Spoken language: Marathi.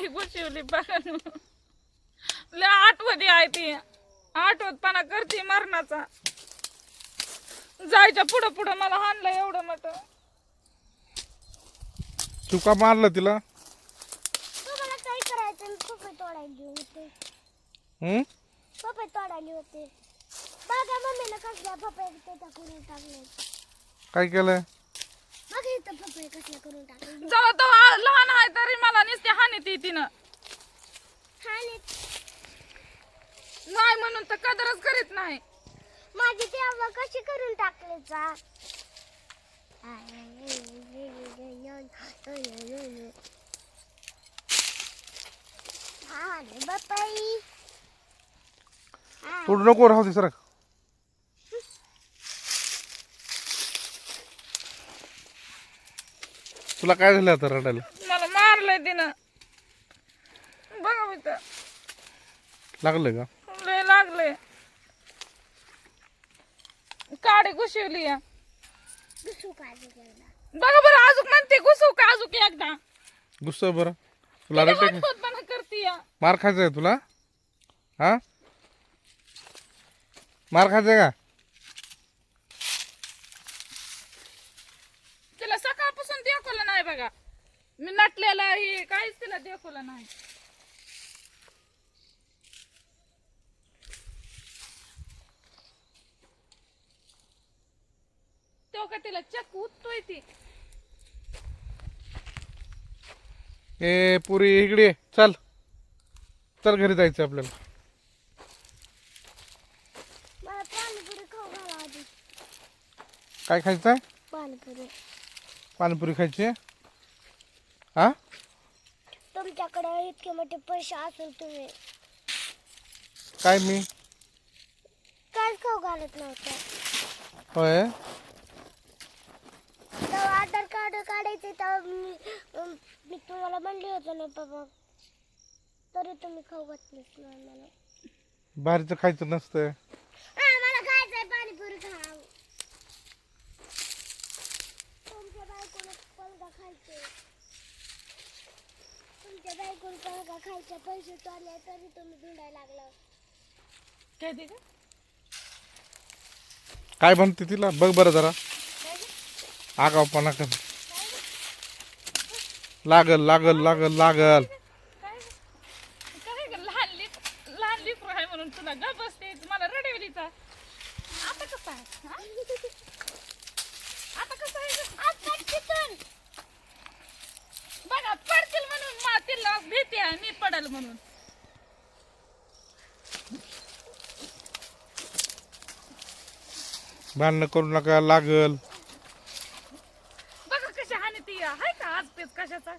काडी घुसवली बघा. लय आठवत आहे ती. आठवतपणा करते मरणाचा. जायच्या पुढं पुढं मला हाणलं एवढं मोठ. तू का मारलं तिला? तुम्हाला काय करायचं? पपई तोडायली होते. हम्म पपई तोडायली होते. बघा मम्मीनं कसल्या पपई त्याच्या करून टाकले. काय केलंय? जेव्हा तेव्हा लहान आहे तरी मला नुसते हानी ती तिनं. नाही म्हणून तर कदरच करीत नाही. माझी तेव्हा कशी करून टाकले चा बापाई. तोडू नको राहू दे सरक. तुला काय झालं आता रडायला? मला मारलंय तिनं. बघा मी तर लागलं का? लय लागले काडी घुसवली या. बघा बरं अजून म्हणते घुसू का अजून एकदा? गुस्सा बरं. तुला रडते का? आठवतपणा करते या. मार खायचा आहे तुला? हा? मार खायचा का तिला सकाळपासून देखवलं नाही बघा. मी नटलेला हे काहीच तिला देखवलं नाही. तेव्हा का तिला चक्क उठतोय ती. ए पुरी इकडे. चल. चल घरी जायचं आपल्याला. मला पाणीपुरी खाऊ घाला आधी. काय खायचं आहे पाणीपुरी. पाणीपुरी खायची आहे? हा? तुमच्याकडे इतके मोठे पैसे असून तुम्ही. काय मी? काय खाऊ घालत नव्हतं. होय? तेव्हा आधार कार्ड काढायचे तेव्हा मी अं, मी तुम्हाला म्हणले होते ना बाबा तरी तुम्ही खाऊ घातलीच नाही मला बाहेरचं खायचं नसतं हा, मला खायचंय पाणीपुरी खाऊ. तुमच्या बायकोला पलगा खायचे. तुमच्या बायकोला खायचे पैसे चालले तरी तुम्ही लागला. काय ते का? काय म्हणते तिला? बघ बरं जरा. आगावपणा कर. लागल लागल लागल लागल. काय ग, लहान लिक लहान लिकरू आहे म्हणून तुला ग बसते मला रडवलीचा. आता कसं आहे? हा? आता कसं आहे ग? आता तिथून बघा पडतील म्हणून मा तिला भीती पडल म्हणून. भांडणं करू नका लागल. बघा कशी हानी ती आहे का आज पेच कशाचा?